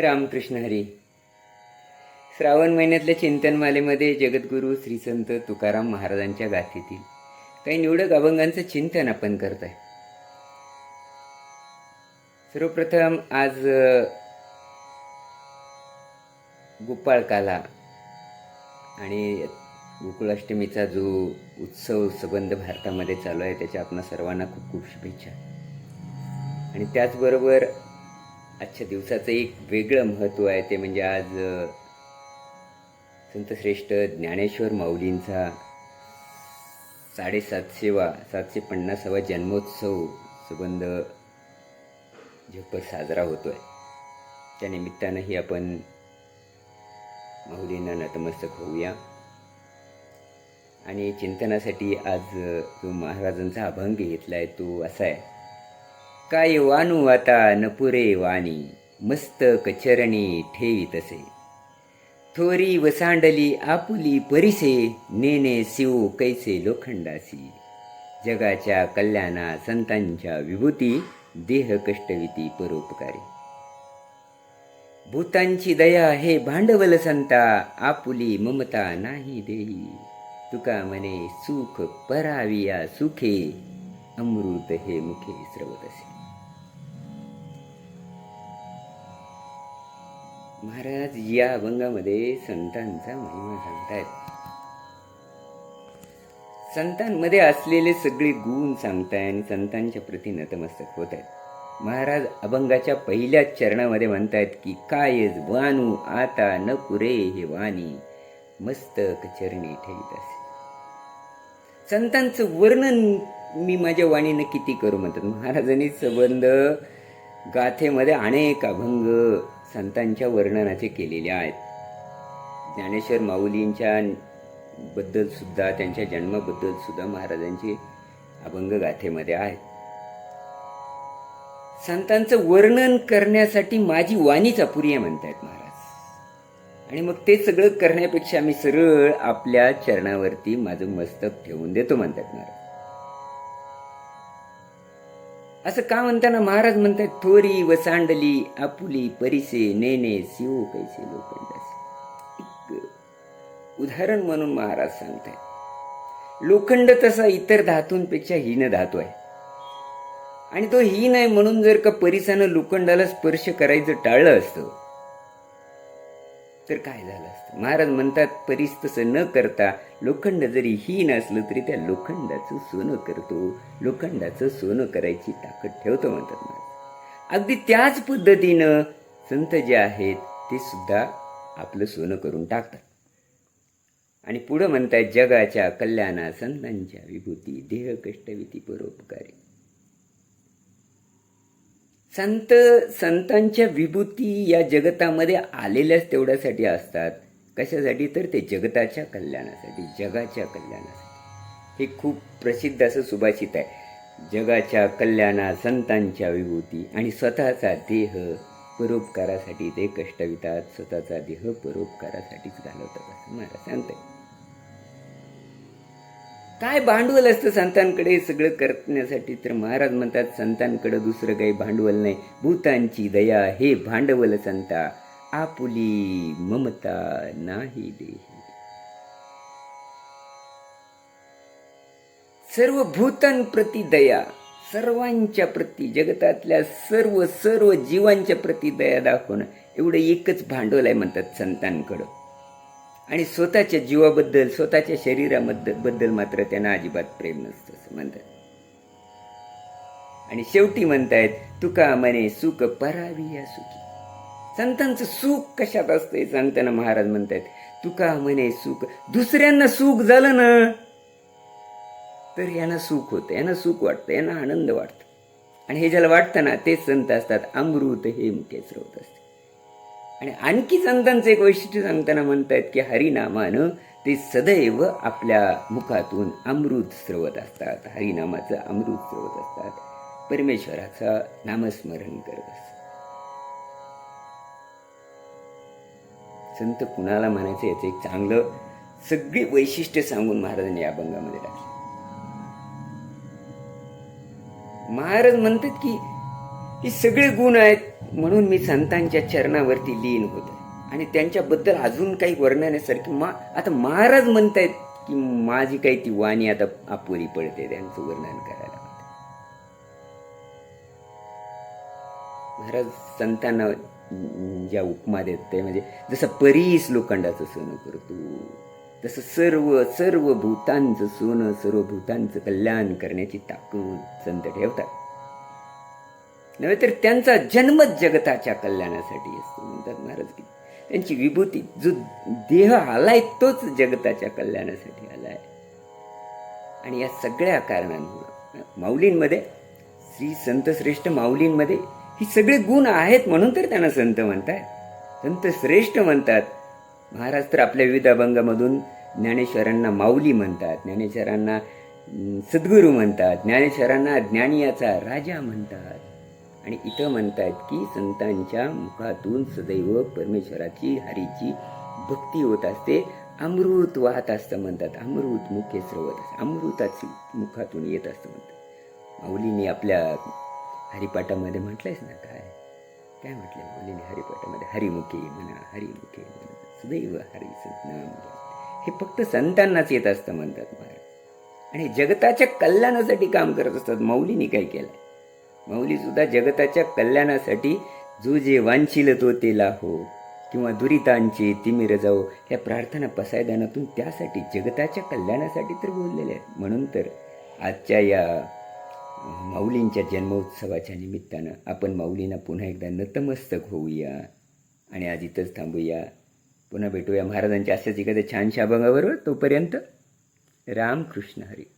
रामकृष्ण हरी. श्रावण महिन्यातल्या चिंतनमालेमध्ये जगद्गुरू श्री संत तुकाराम महाराजांच्या गाथेतील काही निवडक अभंगांचं चिंतन आपण करत आहे. सर्वप्रथम आज गोपाळ गोपाळकाला आणि गोकुळाष्टमीचा जो उत्सव सबंध भारतामध्ये चालू आहे त्याच्या आपणा सर्वांना खूप खूप शुभेच्छा. आणि त्याचबरोबर आजच्या दिवसाचं एक वेगळं महत्त्व आहे ते म्हणजे आज संतश्रेष्ठ ज्ञानेश्वर माऊलींचा साडेसातशेवा सातशे पन्नासावा जन्मोत्सव संबंध जगभर साजरा होतो आहे त्या निमित्तानंही आपण माऊलींना नतमस्तक होऊया. आणि चिंतनासाठी आज जो महाराजांचा अभंग घेतला आहे तो असा आहे. काय वानू आता नपुरे वाणी मस्तक चरणी ठेवी तसे थोरी वसांडली आपुली परिसे नेने शिव कैसे लोखंडासी. जगाच्या कल्याणा संतांच्या विभूती देह कष्टविती परोपकारी. भूतांची दया हे भांडवल संता आपुली ममता नाही देई. तुका मने सुख पराविया सुखे अमृत हे मुखे स्रवत महाराज या अभंगामध्ये संतांचा महिमा सांगतायत. संतांमध्ये असलेले सगळे गुण सांगताय आणि संतांच्या प्रती नतमस्तक होत आहेत महाराज अभंगाच्या पहिल्याच चरणामध्ये म्हणतायत की कायज वानू आता न पुरे हे वाणी मस्तक चरणी ठेवीत असे. संतांचं वर्णन मी माझ्या वाणीनं किती करू म्हणतात. महाराजांनी संबंध गाथेमध्ये अनेक अभंग संतांच्या वर्णनाचे केलेले आहेत. ज्ञानेश्वर माऊलींच्या बद्दल सुद्धा त्यांच्या जन्माबद्दल सुद्धा महाराजांचे अभंग गाथेमध्ये आहेत. संतांचं वर्णन करण्यासाठी माझी वाणीच अपुरी आहे म्हणतायत महाराज. आणि मग ते सगळं करण्यापेक्षा मी सरळ आपल्या चरणावरती माझं मस्तक ठेवून देतो म्हणतात महाराज. असं का म्हणताना महाराज म्हणतात थोरी वसांडली आपुली परिसे नेने शिव कैसे लोखंडाचे एक उदाहरण म्हणून महाराज सांगतायत. लोखंड तसा इतर धातूंपेक्षा हीन धातू आहे. आणि तो हीन आहे म्हणून जर का परिसानं लोखंडाला स्पर्श करायचं टाळलं असतं तर काय झालं असतं? महाराज म्हणतात परीस तसं न करता लोखंड जरी हीन असलं तरी त्या लोखंडाचं सोनं करतो. लोखंडाचं सोनं करायची ताकद ठेवतो म्हणतात महाराज. अगदी त्याच पद्धतीनं संत जे आहेत ते सुद्धा आपलं सोनं करून टाकतात. आणि पुढं म्हणतात जगाच्या कल्याणा संतांच्या विभूती देह कष्टविती परोपकारी. संत संतांच्या विभूती या जगतामध्ये आलेल्याच तेवढ्यासाठी असतात. कशासाठी? तर ते जगताच्या कल्याणासाठी जगाच्या कल्याणासाठी. हे खूप प्रसिद्ध असं सुभाषित आहे. जगाच्या कल्याणा संतांच्या विभूती आणि स्वतःचा देह परोपकारासाठी ते कष्टवितात स्वतःचा देह परोपकारासाठीच घालवतात असं मला सांगतं काय भांडवल असतं संतांकडे? सगळं करण्यासाठी तर महाराज म्हणतात संतांकडे दुसरं काही भांडवल नाही. भूतांची दया हे भांडवल संता. आपुली ममता नाही देही. सर्व भूतांप्रती दया सर्वांच्या प्रती जगतातल्या सर्व सर्व जीवांच्या प्रती दया दाखवणं एवढं एकच भांडवल आहे म्हणतात संतांकडं. आणि स्वतःच्या जीवाबद्दल स्वतःच्या शरीराबद्दल बद्दल मात्र त्यांना अजिबात प्रेम नसतं असं म्हणतात. आणि शेवटी म्हणतायत तुका म्हणे सुख परावी या सुखी. संतांचं सुख कशात असतं हे सांगताना महाराज म्हणतायत तुका म्हणे सुख दुसऱ्यांना सुख झालं ना तर यांना सुख होतं यांना सुख वाटतं यांना आनंद वाटतं. आणि हे ज्याला वाटतं ना तेच संत असतात अमृत हे मुख्य स्रोत असते. आणि आणखी संतांचं एक वैशिष्ट्य सांगताना म्हणतायत की हरिनामानं ते सदैव आपल्या मुखातून अमृत स्रवत असतात. हरिनामाचं अमृत स्रवत असतात. परमेश्वराचं नामस्मरण करत असतात. संत कुणाला म्हणायचं याचं एक चांगलं सगळी वैशिष्ट्य सांगून महाराजांनी या अभंगामध्ये टाकली. महाराज म्हणतात की ही सगळे गुण आहेत म्हणून मी संतांच्या चरणावरती लीन होत. आहे आणि त्यांच्याबद्दल अजून काही वर्णण्यासारखी मा आता महाराज म्हणतायत की माझी काही ती वाणी आता अपुरी पडते त्यांचं वर्णन करायला. महाराज संतांना ज्या उपमा देत ते म्हणजे जसं परीस लोखंडाचं सोनं करतो तसं सर्व सर्व भूतांचं सोनं सर्व भूतांचं कल्याण करण्याची ताकद संत ठेवतात. नव्हे तर त्यांचा जन्मच जगताच्या कल्याणासाठी असतो. म्हणतात महाराज की त्यांची विभूती जो देह आलाय तोच जगताच्या कल्याणासाठी आलाय. आणि या सगळ्या कारणांमुळे माऊलींमध्ये श्री संत श्रेष्ठ माऊलींमध्ये ही सगळे गुण आहेत म्हणून तर त्यांना संत म्हणतात संत श्रेष्ठ म्हणतात. महाराज तर आपल्या विविध अभंगामधून ज्ञानेश्वरांना माऊली म्हणतात ज्ञानेश्वरांना सद्गुरू म्हणतात ज्ञानेश्वरांना ज्ञानियाचा राजा म्हणतात. आणि इथं म्हणतात की संतांच्या मुखातून सदैव परमेश्वराची हरीची भक्ती होत असते. अमृत वाहत असतं म्हणतात. अमृत मुखे स्रवत असतं. अमृताची मुखातून येत असतं म्हणतात. माऊलीने आपल्या हरिपाठामध्ये म्हटलंयच ना काय? काय म्हटलं माऊलीने हरिपाठामध्ये? हरिमुखे म्हणा हरिमुखे म्हणा. सदैव हरी नाम हे फक्त संतांनाच येत असतं म्हणतात महाराज. आणि जगताच्या कल्याणासाठी काम करत असतात. माऊलीने काय केलं माऊलीसुद्धा जगताच्या कल्याणासाठी जो जे वांछिल तो ते लाहो किंवा दुरितांचे तिमिर जाओ ह्या प्रार्थना पसायदानातून त्यासाठी जगताच्या कल्याणासाठी तर बोललेल्या आहेत. म्हणून तर आजच्या या माऊलींच्या जन्मोत्सवाच्या निमित्तानं आपण माऊलींना पुन्हा एकदा नतमस्तक होऊया. आणि आज इथंच थांबूया. पुन्हा भेटूया महाराजांच्या अशाच एखाद्या छानशा अभंगाबरोबर तोपर्यंत रामकृष्ण हरी.